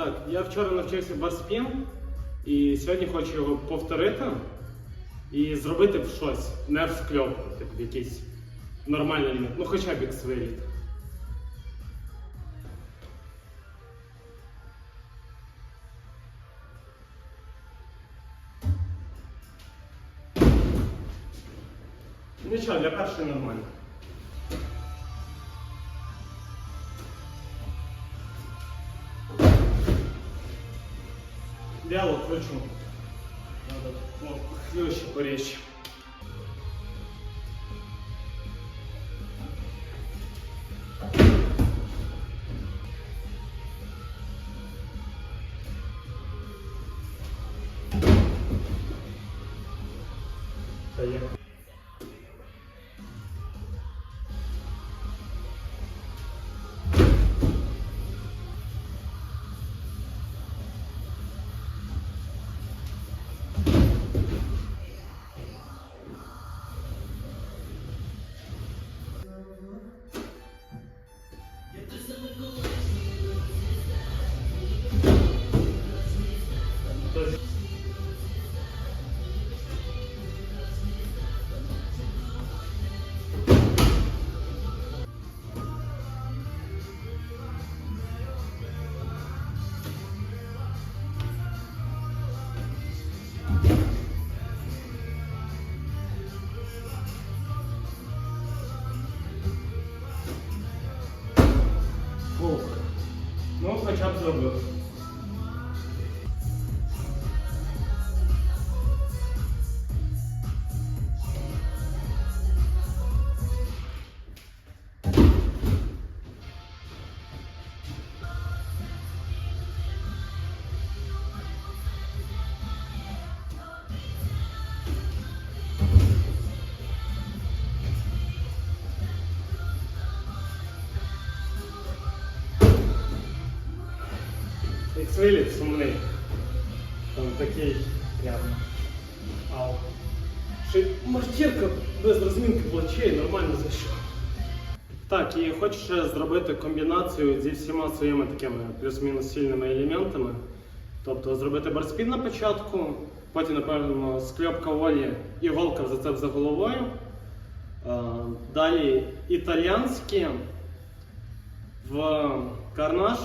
Так, я вчора навчився барспін і сьогодні хочу його повторити і зробити в щось, не в скльопку, типу якийсь нормальний ліміт. Ну хоча б як виліт. Нічого, для першої нормально. Диалог включу. Надо ну, хлеще поречь. Ну, б сумний. Там такий прям. Ау. Ще й мартірка без розмінки плечей нормально зайшов. Так, і хочу ще зробити комбінацію зі всіма своїми такими плюс-мінус сильними елементами. Тобто зробити барспін на початку, потім, напевно, скльопка волі і голка за це за головою. Далі італіянські в карнаж.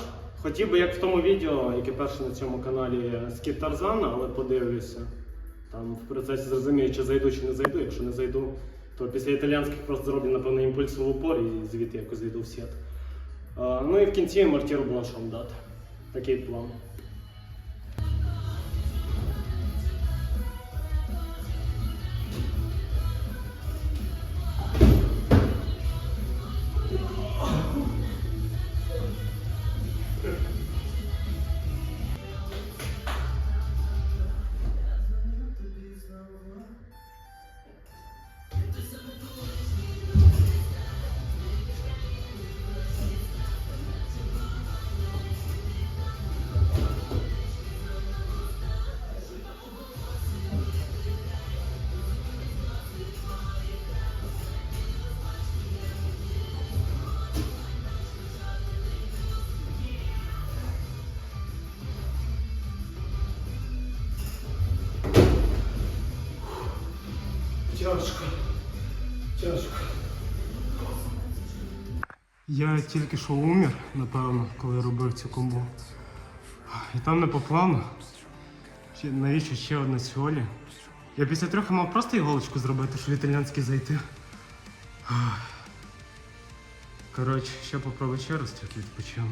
Хотів би, як в тому відео, яке перше на цьому каналі Скіт Тарзана, але подивлюся. Там в процесі зрозумію, чи зайду, чи не зайду. Якщо не зайду, то після італіянських просто зроблю, напевно, імпульсовий упор і звідти якось зайду в сет. Ну і в кінці мортір бланшом дати. Такий план. Тяжко. Тяжко. Я тільки що умер, напевно, коли робив цю комбо. І там не по плану. Навіщо ще одна сьолі? Я після трьох мав просто іголочку зробити, щоб в італіянський зайти. Коротше, ще попробую ще раз трохи відпочину.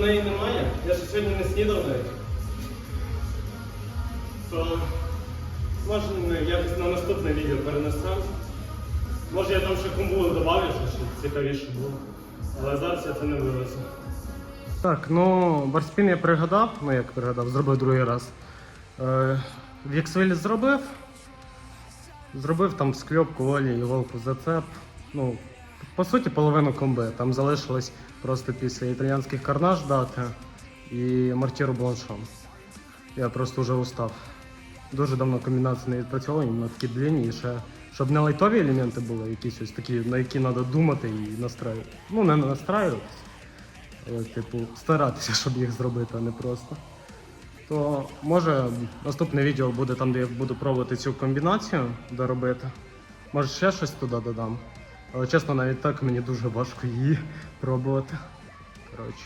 У неї немає. Я ще сьогодні не снідав навіть. То може якось на наступне відео перенесемо. Може я там ще комбу додав, щоб цікавіше було. Але зараз я це не вивезу. Так, ну барспін я пригадав, ну як пригадав, зробив другий раз. Е, в Іксвелі зробив. Зробив там скльопку, волі, іголку, зацеп. Ну, по суті, половину комби. Там залишилось просто після італіянських карнаж дати і мартіру бланшон. Я просто вже устав. Дуже давно комбінації не відпрацьовані на такі длинні, і ще щоб не лайтові елементи були, якісь ось такі, на які треба думати і настраювати. Ну, не настраюватися, але, типу, старатися, щоб їх зробити, а не просто. То може наступне відео буде там, де я буду пробувати цю комбінацію доробити. Може ще щось туди додам. Але чесно, навіть так мені дуже важко її пробувати. Коротше.